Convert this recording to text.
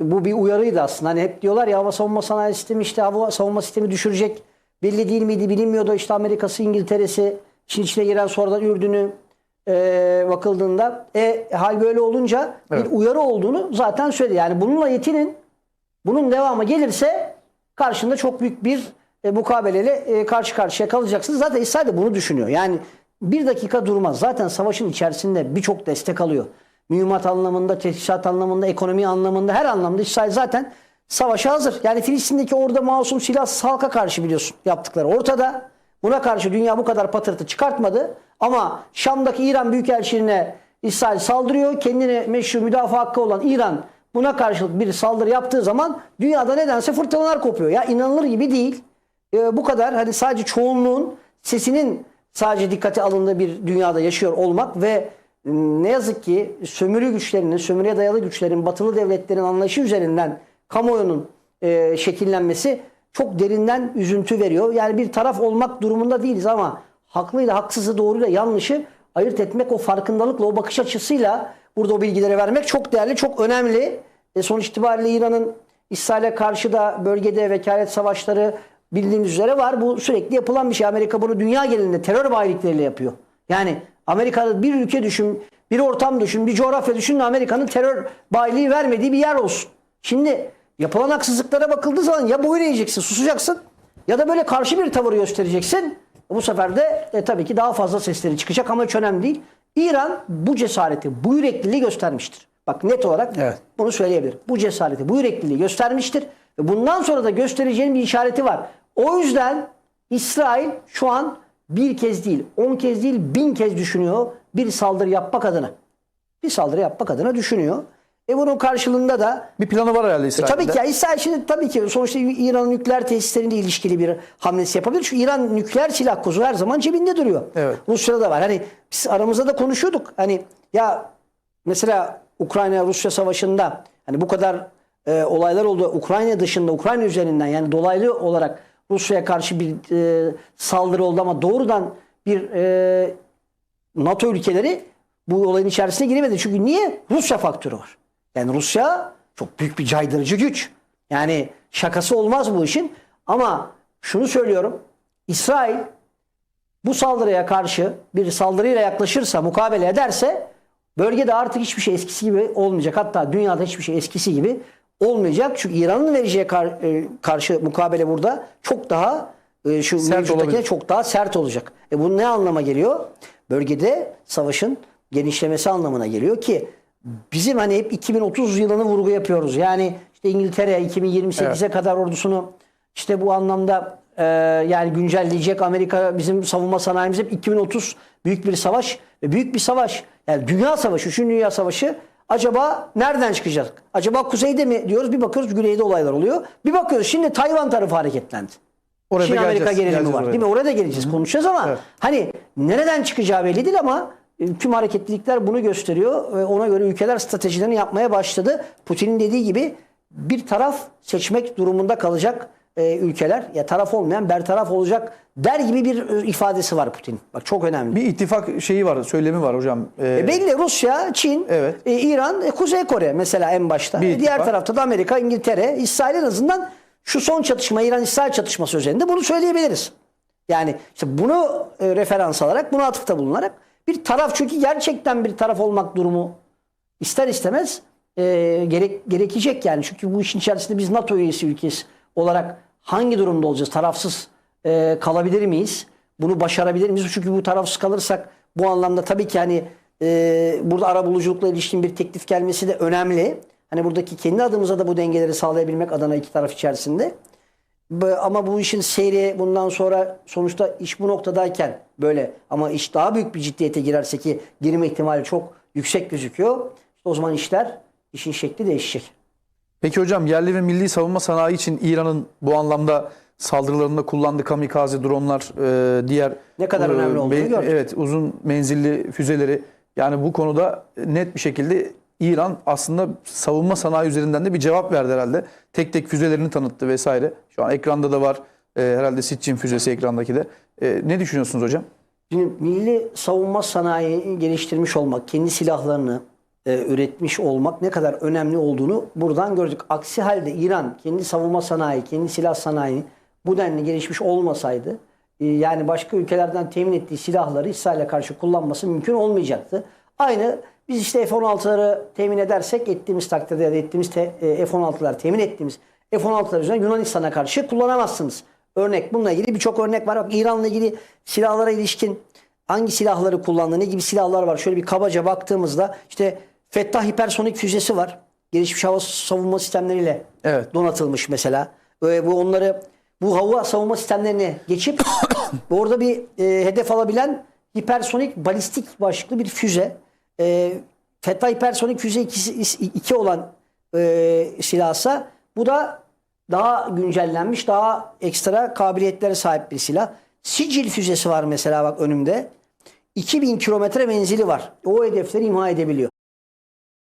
bu bir uyarıydı aslında. Hani hep diyorlar ya hava savunma sanayi sistemi işte hava savunma sistemi düşürecek. Belli değil miydi bilinmiyordu. İşte Amerika'sı, İngiltere'si, işin içine giren sonradan Ürdün'ü e, bakıldığında e, hal böyle olunca Evet. bir uyarı olduğunu zaten söyledi. Yani bununla yetinin. Bunun devamı gelirse karşında çok büyük bir e, mukabeleyle e, karşı karşıya kalacaksınız. Zaten İsrail de bunu düşünüyor. Yani bir dakika durmaz. Zaten savaşın içerisinde birçok destek alıyor. Mühimmat anlamında, teçhizat anlamında, ekonomi anlamında her anlamda İsrail zaten savaşa hazır. Yani Filistin'deki orada masum silahsız halka karşı biliyorsun yaptıkları ortada. Buna karşı dünya bu kadar patırtı çıkartmadı. Ama Şam'daki İran Büyükelçiliğine İsrail saldırıyor. Kendine meşru müdafaa hakkı olan İran buna karşılık bir saldırı yaptığı zaman dünyada nedense fırtınalar kopuyor. Ya inanılır gibi değil. Ee, bu kadar hani sadece çoğunluğun sesinin sadece dikkate alındığı bir dünyada yaşıyor olmak ve ne yazık ki sömürü güçlerinin, sömürüye dayalı güçlerin, batılı devletlerin anlayışı üzerinden kamuoyunun e, şekillenmesi çok derinden üzüntü veriyor. Yani bir taraf olmak durumunda değiliz ama haklıyla haksızı, doğruyla yanlışı ayırt etmek o farkındalıkla, o bakış açısıyla burada o bilgileri vermek çok değerli, çok önemli. E, sonuç itibariyle İran'ın İsrail'e karşı da bölgede vekalet savaşları bildiğimiz üzere var. Bu sürekli yapılan bir şey. Amerika bunu dünya genelinde terör bayilikleriyle yapıyor. Yani Amerika'da bir ülke düşün, bir ortam düşün, bir coğrafya düşün Amerika'nın terör bayiliği vermediği bir yer olsun. Şimdi yapılan haksızlıklara bakıldığı zaman ya boyun eğeceksin, susacaksın ya da böyle karşı bir tavır göstereceksin. Bu sefer de e, tabii ki daha fazla sesleri çıkacak ama hiç önemli değil. İran bu cesareti, bu yürekliliği göstermiştir. Bak net olarak Evet. bunu söyleyebilirim. Bu cesareti, bu yürekliliği göstermiştir. Ve bundan sonra da göstereceğinin bir işareti var. O yüzden İsrail şu an bir kez değil, on kez değil, bin kez düşünüyor bir saldırı yapmak adına. Bir saldırı yapmak adına düşünüyor. E bunun karşılığında da Bir planı var herhalde e İsrail'de. tabii ki ya İsrail şimdi tabii ki sonuçta İran'ın nükleer tesislerine ilişkili bir hamlesi yapabilir. Çünkü İran nükleer silah kozu her zaman cebinde duruyor. Evet. Rusya'da da var. Hani biz aramızda da konuşuyorduk. Hani ya mesela Ukrayna Rusya savaşında hani bu kadar e, olaylar oldu. Ukrayna dışında Ukrayna üzerinden yani dolaylı olarak Rusya'ya karşı bir e, saldırı oldu ama doğrudan bir e, NATO ülkeleri bu olayın içerisine giremedi. Çünkü niye? Rusya faktörü var. Yani Rusya çok büyük bir caydırıcı güç. Yani şakası olmaz bu işin. Ama şunu söylüyorum. İsrail bu saldırıya karşı bir saldırıyla yaklaşırsa, mukabele ederse bölgede artık hiçbir şey eskisi gibi olmayacak. Hatta dünyada hiçbir şey eskisi gibi olmayacak. Çünkü İran'ın vereceği kar- e, karşı mukabele burada çok daha e, şu mevcuttakine çok daha sert olacak. E bu ne anlama geliyor? Bölgede savaşın genişlemesi anlamına geliyor ki bizim hani hep 2030 yılını vurgu yapıyoruz. Yani işte İngiltere 2028'e kadar ordusunu işte bu anlamda e, yani güncelleyecek Amerika bizim savunma sanayimiz hep 2030 büyük bir savaş ve büyük bir savaş. Yani dünya savaşı, şu dünya savaşı acaba nereden çıkacak? Acaba kuzeyde mi diyoruz? Bir bakıyoruz güneyde olaylar oluyor. Bir bakıyoruz şimdi Tayvan tarafı hareketlendi. Oraya da Çin Amerika gerilimi var. oraya. Değil mi? Oraya da geleceğiz. Konuşacağız ama Evet. hani nereden çıkacağı belli değil ama e, tüm hareketlilikler bunu gösteriyor. Ve ona göre ülkeler stratejilerini yapmaya başladı. Putin'in dediği gibi bir taraf seçmek durumunda kalacak e, ülkeler. Ya taraf olmayan bertaraf olacak der gibi bir e, ifadesi var Putin. Bak çok önemli. Bir ittifak şeyi var, söylemi var hocam. Ee, E, belli Rusya, Çin, Evet. e, İran, e, Kuzey Kore mesela en başta. Bir E, Diğer tarafta da Amerika, İngiltere, İsrail en azından şu son çatışma İran-İsrail çatışması üzerinde bunu söyleyebiliriz. Yani işte bunu e, referans alarak, buna atıfta bulunarak bir taraf çünkü gerçekten bir taraf olmak durumu ister istemez e, gerek, gerekecek yani. Çünkü bu işin içerisinde biz NATO üyesi ülkesi olarak hangi durumda olacağız? Tarafsız e, kalabilir miyiz? Bunu başarabilir miyiz? Çünkü bu tarafsız kalırsak bu anlamda tabii ki hani e, burada arabuluculukla ilişkin bir teklif gelmesi de önemli. Hani buradaki kendi adımıza da bu dengeleri sağlayabilmek adına iki taraf içerisinde. Ama bu işin seyri bundan sonra sonuçta iş bu noktadayken böyle ama iş daha büyük bir ciddiyete girerse ki girme ihtimali çok yüksek gözüküyor. İşte o zaman işler işin şekli değişecek. Peki hocam yerli ve milli savunma sanayi için İran'ın bu anlamda saldırılarında kullandığı kamikaze dronlar, e, diğer Ne kadar önemli olduğunu gördük. Evet, uzun menzilli füzeleri. Yani bu konuda net bir şekilde İran aslında savunma sanayi üzerinden de bir cevap verdi herhalde. Tek tek füzelerini tanıttı vesaire. Şu an ekranda da var. E, herhalde Sitchin füzesi ekrandaki de. E, ne düşünüyorsunuz hocam? Şimdi milli savunma sanayi geliştirmiş olmak, kendi silahlarını e, üretmiş olmak ne kadar önemli olduğunu buradan gördük. Aksi halde İran kendi savunma sanayi, kendi silah sanayi bu denli gelişmiş olmasaydı e, yani başka ülkelerden temin ettiği silahları İsrail'e karşı kullanması mümkün olmayacaktı. Aynı biz işte F-16'ları temin edersek ettiğimiz takdirde ya da ettiğimiz te- e, F-16'lar temin ettiğimiz F-16'lar üzerine Yunanistan'a karşı kullanamazsınız. Örnek bununla ilgili birçok örnek var. Bak İran'la ilgili silahlara ilişkin hangi silahları kullandığı, ne gibi silahlar var? Şöyle bir kabaca baktığımızda işte Fettah hipersonik füzesi var. Gelişmiş hava savunma sistemleriyle Evet. donatılmış mesela. Böyle bu onları bu hava savunma sistemlerine geçip orada bir e, hedef alabilen hipersonik balistik başlıklı bir füze. E, Fettah hipersonik füze ikisi, iki olan e, silahsa bu da daha güncellenmiş, daha ekstra kabiliyetlere sahip bir silah. Sicil füzesi var mesela bak önümde. 2000 kilometre menzili var. O hedefleri imha edebiliyor.